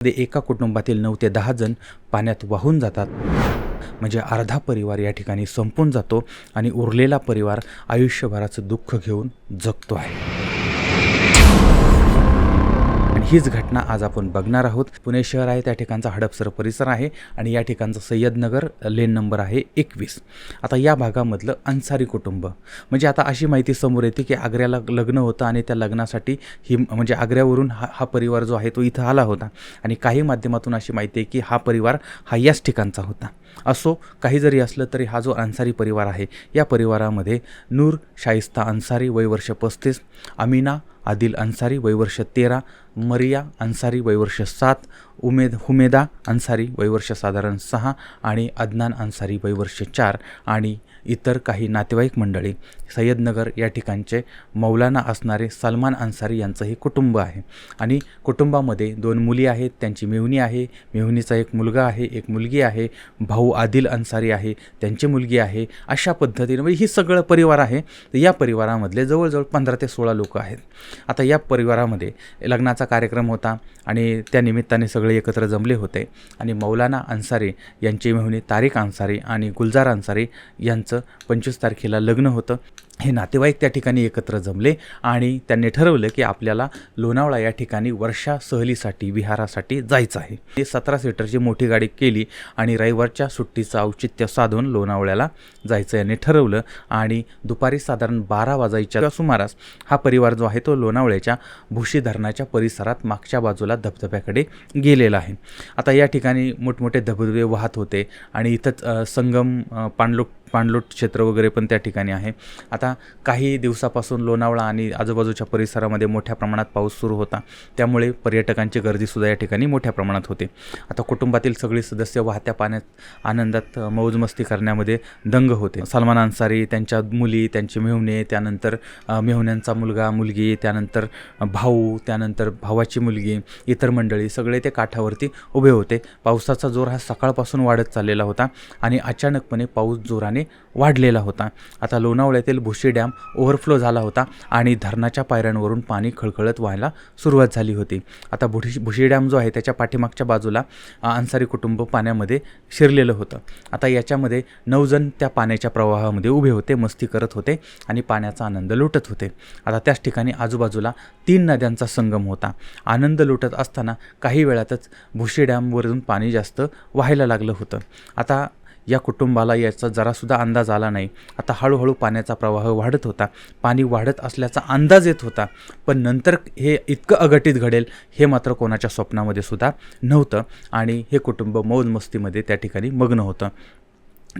मध्ये एका कुटुंबातील नऊ ते दहा जण पाण्यात वाहून जातात. म्हणजे अर्धा परिवार या ठिकाणी संपून जातो आणि उरलेला परिवार आयुष्यभराचं दुःख घेऊन जगतो आहे. हीच घटना आज आपण बघणार आहोत. पुणे शहर आहे त्या ठिकाणचा हडपसर परिसर आहे आणि या ठिकाणचं सय्यदनगर लेन नंबर आहे एकवीस. आता या भागामधलं अन्सारी कुटुंब म्हणजे आता अशी माहिती समोर येते की आग्र्याला लग्न होतं आणि त्या लग्नासाठी ही म्हणजे आग्र्यावरून हा हा परिवार जो आहे तो इथं आला होता. आणि काही माध्यमातून अशी माहिती आहे की हा परिवार हा याच ठिकाणचा होता. असो काही जरी असलं तरी हा जो अन्सारी परिवार आहे या परिवारामध्ये नूर शाइस्ता अन्सारी वय वर्ष पस्तीस अमिना आदिल अन्सारी वयवर्ष तेरा मरिया अन्सारी वैवर्ष सात उमेद हुमेदा अन्सारी वयवर्ष साधारण सहा आणि अदनान अन्सारी वयवर्ष चार आणि इतर काही नातेवाईक मंडळी सय्यदनगर या ठिकाणचे मौलाना असणारे सलमान अन्सारी यांचं हे कुटुंब आहे. आणि कुटुंबामध्ये दोन मुली आहेत त्यांची मेहुणी आहे मेहुणीचा एक मुलगा आहे एक मुलगी आहे भाऊ आदिल अन्सारी आहे त्यांची मुलगी आहे अशा पद्धतीने म्हणजे ही सगळं परिवार आहे. तर या परिवारामधले जवळजवळ पंधरा ते सोळा लोक आहेत. आता या परिवारामध्ये लग्नाचा कार्यक्रम होता आणि त्या निमित्ताने सगळे एकत्र जमले होते. आणि मौलाना अन्सारी यांची मेहुणी तारिक अन्सारी आणि गुलजार अन्सारी यांचं पंचवीस तारखेला लग्न होतं. हे नातेवाईक त्या ठिकाणी एकत्र जमले आणि त्यांनी ठरवलं की आपल्याला लोणावळा या ठिकाणी वर्षा सहलीसाठी विहारासाठी जायचं आहे. ते सतरा सीटरची मोठी गाडी केली आणि रविवारच्या सुट्टीचं औचित्य साधून लोणावळ्याला जायचं याने ठरवलं आणि दुपारी साधारण बारा वाजायच्या सुमारास हा परिवार जो आहे तो लोणावळ्याच्या भुशी धरणाच्या परिसरात मागच्या बाजूला धबधब्याकडे गेलेला आहे. आता या ठिकाणी मोठमोठे धबधबे वाहत होते आणि इथंच संगम पाणलोट पाणलोट क्षेत्र वगैरे पण त्या ठिकाणी आहे. आता काही दिवसापासून लोणावळा आणि आजूबाजूच्या परिसरामध्ये मोठ्या प्रमाणात पाऊस सुरू होता. त्यामुळे पर्यटकांची गर्दीसुद्धा या ठिकाणी मोठ्या प्रमाणात होते. आता कुटुंबातील सगळी सदस्य वाहत्या पाण्यात आनंदात मौजमस्ती करण्यामध्ये दंग होते. सलमान अन्सारी त्यांच्या मुली त्यांचे मेहुणे त्यानंतर मेहुण्यांचा मुलगा मुलगी त्यानंतर भाऊ त्यानंतर भावाची मुलगी इतर मंडळी सगळे ते काठावरती उभे होते. पावसाचा जोर हा सकाळपासून वाढत चाललेला होता आणि अचानकपणे पाऊस जोराने वाढलेला होता. आता लोणावळ्यातील भुशी डॅम ओव्हरफ्लो झाला होता आणि धरणाच्या पायऱ्यांवरून पाणी खळखळत व्हायला सुरुवात झाली होती. आता भुशी भुशी डॅम जो आहे त्याच्या पाठीमागच्या बाजूला अन्सारी कुटुंब पाण्यामध्ये शिरलेलं होतं. आता याच्यामध्ये नऊ जण त्या पाण्याच्या प्रवाहामध्ये उभे होते मस्ती करत होते आणि पाण्याचा आनंद लुटत होते. आता त्याच ठिकाणी आजूबाजूला तीन नद्यांचा संगम होता. आनंद लुटत असताना काही वेळातच भुशी डॅमवरून पाणी जास्त व्हायला लागलं होतं. आता या कुटुंबाला याचा जरासुद्धा अंदाज आला नाही. आता हळूहळू पाण्याचा प्रवाह वाढत होता. पाणी वाढत असल्याचा अंदाज येत होता. पण नंतर हे इतकं अघटित घडेल हे मात्र कोणाच्या स्वप्नामध्ये सुद्धा नव्हतं आणि हे कुटुंब मौजमस्तीमध्ये त्या ठिकाणी मग्न होतं.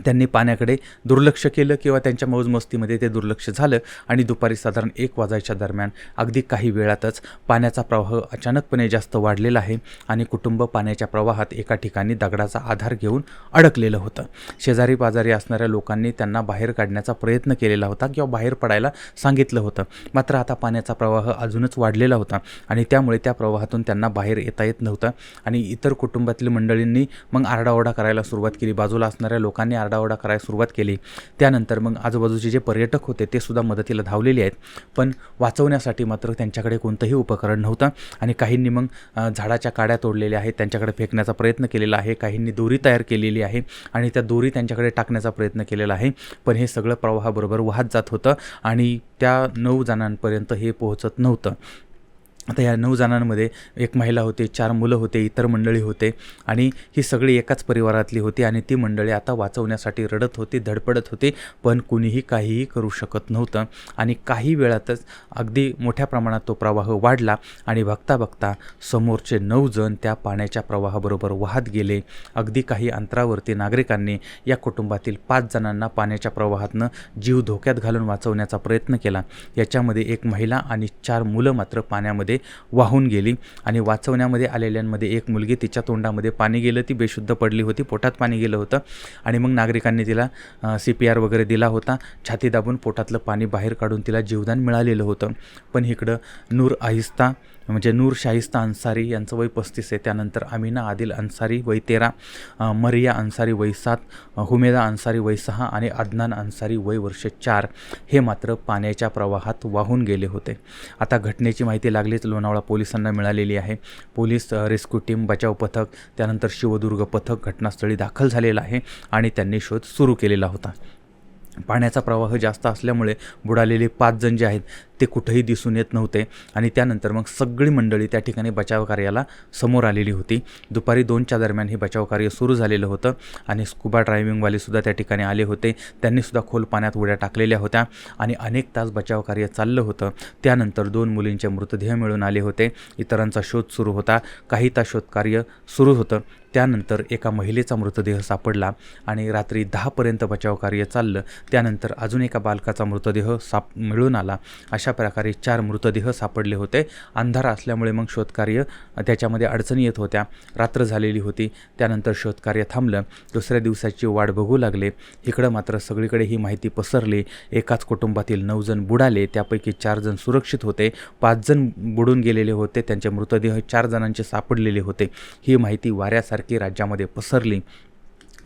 त्यांनी पाण्याकडे दुर्लक्ष केलं किंवा त्यांच्या मौजमस्तीमध्ये ते दुर्लक्ष झालं आणि दुपारी साधारण एक वाजायच्या दरम्यान अगदी काही वेळातच पाण्याचा प्रवाह अचानकपणे जास्त वाढलेला आहे आणि कुटुंब पाण्याच्या प्रवाहात एका ठिकाणी दगडाचा आधार घेऊन अडकलेलं होतं. शेजारी पाजारी असणाऱ्या लोकांनी त्यांना बाहेर काढण्याचा प्रयत्न केलेला होता किंवा बाहेर पडायला सांगितलं होतं. मात्र आता पाण्याचा प्रवाह अजूनच वाढलेला होता आणि त्यामुळे त्या प्रवाहातून त्यांना बाहेर येता येत नव्हतं आणि इतर कुटुंबातील मंडळींनी मग आरडाओरडा करायला सुरुवात केली. बाजूला असणाऱ्या लोकांनी आरडाओरडा करायला सुरुवात केली. त्यानंतर मग आजूबाजूचे जे पर्यटक होते ते सुद्धा मदतीला धावलेले आहेत. पण वाचवण्यासाठी मात्र त्यांच्याकडे कोणतंही उपकरण नव्हतं आणि काहींनी मग झाडाच्या काड्या तोडलेल्या आहेत त्यांच्याकडे फेकण्याचा प्रयत्न केलेला आहे काहींनी दोरी तयार केलेली आहे आणि त्या दोरी त्यांच्याकडे टाकण्याचा प्रयत्न केलेला आहे. पण हे सगळं प्रवाहाबरोबर वाहत जात होतं आणि त्या नऊ जणांपर्यंत हे पोहोचत नव्हतं. आता या नऊ जणांमध्ये एक महिला होती चार मुलं होते इतर मंडळी होते आणि ही सगळी एकाच परिवारातली होती आणि ती मंडळी आता वाचवण्यासाठी रडत होती धडपडत होती पण कुणीही काहीही करू शकत नव्हतं आणि काही वेळातच अगदी मोठ्या प्रमाणात तो प्रवाह वाढला आणि बघता बघता समोरचे नऊ जण त्या पाण्याच्या प्रवाहाबरोबर वाहत गेले. अगदी काही अंतरावरती नागरिकांनी या कुटुंबातील पाच जणांना पाण्याच्या प्रवाहातनं जीव धोक्यात घालून वाचवण्याचा प्रयत्न केला. याच्यामध्ये एक महिला आणि चार मुलं मात्र पाण्यामध्ये वाहून गेली आणि वाचवण्यामध्ये आलेल्यांमध्ये एक मुलगी तिच्या तोंडामध्ये पाणी गेलं ती बेशुद्ध पडली होती पोटात पाणी गेलं होतं आणि मग नागरिकांनी तिला सी पी आर वगैरे दिला होता. छाती दाबून पोटातलं पाणी बाहेर काढून तिला जीवदान मिळालेलं होतं. पण इकडं नूर आहिस्ता म्हणजे नूर शाहिस्ता अन्सारी यांचं वय पस्तीस आहे. त्यानंतर अमिना आदिल अन्सारी वय तेरा मरिया अन्सारी वय सात हुमेदा अन्सारी वय सहा आणि अदनान अन्सारी वय वर्ष चार हे मात्र पाण्याच्या प्रवाहात वाहून गेले होते. आता घटनेची माहिती लागलीच लोणावळा पोलिसांना मिळालेली आहे. पोलीस रेस्क्यू टीम बचाव पथक त्यानंतर शिवदुर्ग पथक घटनास्थळी दाखल झालेलं आहे आणि त्यांनी शोध सुरू केलेला होता. पाण्याचा प्रवाह जास्त असल्यामुळे बुडालेले पाच जण जे आहेत ते कुठंही दिसून येत नव्हते. आणि त्यानंतर मग सगळी मंडळी त्या ठिकाणी बचाव कार्याला समोर आलेली होती. दुपारी दोनच्या दरम्यान हे बचाव कार्य सुरू झालेलं होतं आणि स्कुबा ड्रायव्हिंगवालेसुद्धा त्या ठिकाणी आले होते. त्यांनीसुद्धा खोल पाण्यात उड्या टाकलेल्या होत्या आणि अनेक तास बचाव कार्य चाललं होतं. त्यानंतर दोन मुलींचे मृतदेह मिळून आले होते. इतरांचा शोध सुरू होता. काही तास शोधकार्य सुरू होतं. त्यानंतर एका महिलेचा मृतदेह सापडला आणि रात्री दहापर्यंत बचाव कार्य चाललं. त्यानंतर अजून एका बालकाचा मृतदेह साप मिळून आला. अशा प्रकारे चार मृतदेह सापडले होते. अंधार असल्यामुळे मग शोधकार्य त्याच्यामध्ये अडचणी येत होत्या. रात्र झालेली होती. त्यानंतर शोधकार्य थांबलं. दुसऱ्या दिवसाची वाट बघू लागले. इकडं मात्र सगळीकडे ही माहिती पसरली. एकाच कुटुंबातील नऊ जण बुडाले. त्यापैकी चार जण सुरक्षित होते. पाच जण बुडून गेलेले होते. त्यांचे मृतदेह चार जणांचे सापडलेले होते. ही माहिती वाऱ्यासारखी राज्यामध्ये पसरली.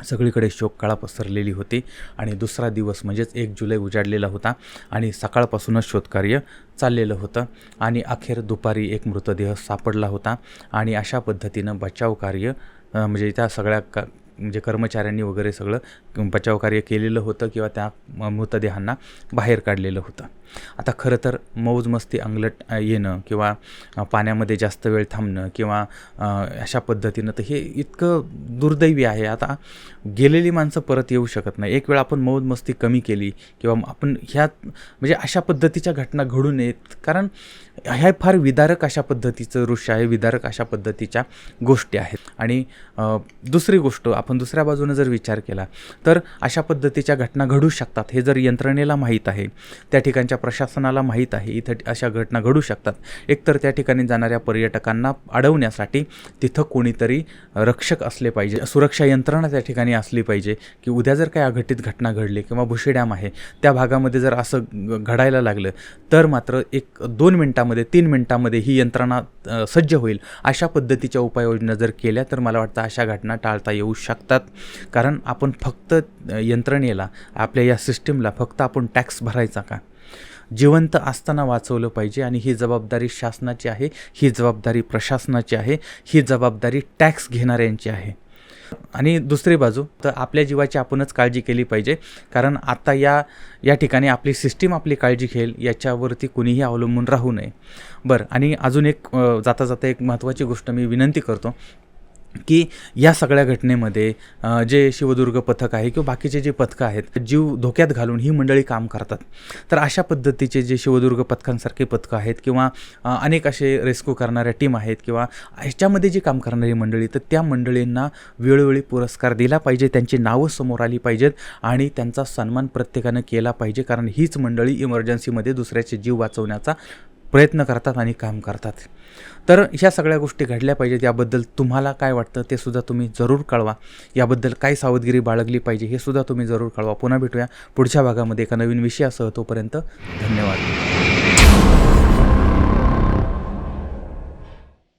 सगळीकडे शोककळा पसरलेली होती आणि दुसरा दिवस म्हणजेच एक जुलै उजाडलेला होता आणि सकाळपासूनच शोधकार्य चाललेलं होतं आणि अखेर दुपारी एक मृतदेह सापडला होता आणि अशा पद्धतीनं बचाव कार्य म्हणजे त्या सगळ्या का म्हणजे कर्मचाऱ्यांनी वगैरे सगळं बचाव कार्य केलेलं होतं किंवा त्या मृतदेहांना बाहेर काढलेलं होतं. आता खरं तर मौज मस्ती अंगलट येणं किंवा पाण्यामध्ये जास्त वेळ थांबणं किंवा अशा पद्धतीनं तर हे इतकं दुर्दैवी आहे. आता गेलेली माणसं परत येऊ शकत नाही. एक वेळ आपण मौज मस्ती कमी केली किंवा आपण ह्या म्हणजे अशा पद्धतीच्या घटना घडू नयेत. कारण ह्या फार विदारक अशा पद्धतीचं दृश्य आहे विदारक अशा पद्धतीच्या गोष्टी आहेत. आणि दुसरी गोष्ट आपण दुसऱ्या बाजूनं जर विचार केला तर अशा पद्धतीच्या घटना घडू शकतात हे जर यंत्रणेला माहीत आहे त्या ठिकाणच्या प्रशासनाला माहीत आहे. इथं अशा घटना घडू शकतात. एकतर त्या ठिकाणी जाणाऱ्या पर्यटकांना अडवण्यासाठी तिथं कोणीतरी रक्षक असले पाहिजे सुरक्षा यंत्रणा त्या ठिकाणी असली पाहिजे की उद्या जर काही अघटित घटना घडली किंवा भुशी डॅम आहे त्या भागामध्ये जर असं घडायला लागलं तर मात्र एक दोन मिनटामध्ये तीन मिनटामध्ये ही यंत्रणा सज्ज होईल. अशा पद्धतीच्या उपाययोजना जर केल्या तर मला वाटतं अशा घटना टाळता येऊ शकतात. कारण आपण फक्त यंत्रणेला आपल्या या सिस्टीमला फक्त आपण टॅक्स भरायचा का? जिवंत असताना वाचवलं पाहिजे आणि ही जबाबदारी शासनाची आहे ही जबाबदारी प्रशासनाची आहे ही जबाबदारी टॅक्स घेणाऱ्यांची आहे. आणि दुसरी बाजू तर आपल्या जीवाची आपणच काळजी केली पाहिजे कारण आता या या ठिकाणी आपली सिस्टीम आपली काळजी घेईल याच्यावरती कुणीही अवलंबून राहू नये. बरं आणि अजून एक जाता जाता एक महत्त्वाची गोष्ट मी विनंती करतो की या सगळ्या घटनेमध्ये जे शिवदुर्ग पथक आहे किंवा बाकीचे जे पथकं आहेत जीव धोक्यात घालून ही मंडळी काम करतात. तर अशा पद्धतीचे जे शिवदुर्ग पथकांसारखे पथकं आहेत किंवा अनेक असे रेस्क्यू करणाऱ्या टीम आहेत किंवा ह्याच्यामध्ये जी काम करणारी मंडळी तर त्या मंडळींना वेळोवेळी पुरस्कार दिला पाहिजे त्यांची नावं समोर आली पाहिजेत आणि त्यांचा सन्मान प्रत्येकानं केला पाहिजे कारण हीच मंडळी इमर्जन्सीमध्ये दुसऱ्याचे जीव वाचवण्याचा प्रयत्न करतात आणि काम करतात. तर ह्या सगळ्या गोष्टी घडल्या पाहिजेत. याबद्दल तुम्हाला काय वाटतं ते सुद्धा तुम्ही जरूर कळवा. याबद्दल काय सावधगिरी बाळगली पाहिजे हे सुद्धा तुम्ही जरूर कळवा. पुन्हा भेटूया पुढच्या भागामध्ये एका नवीन विषयासह तोपर्यंत धन्यवाद.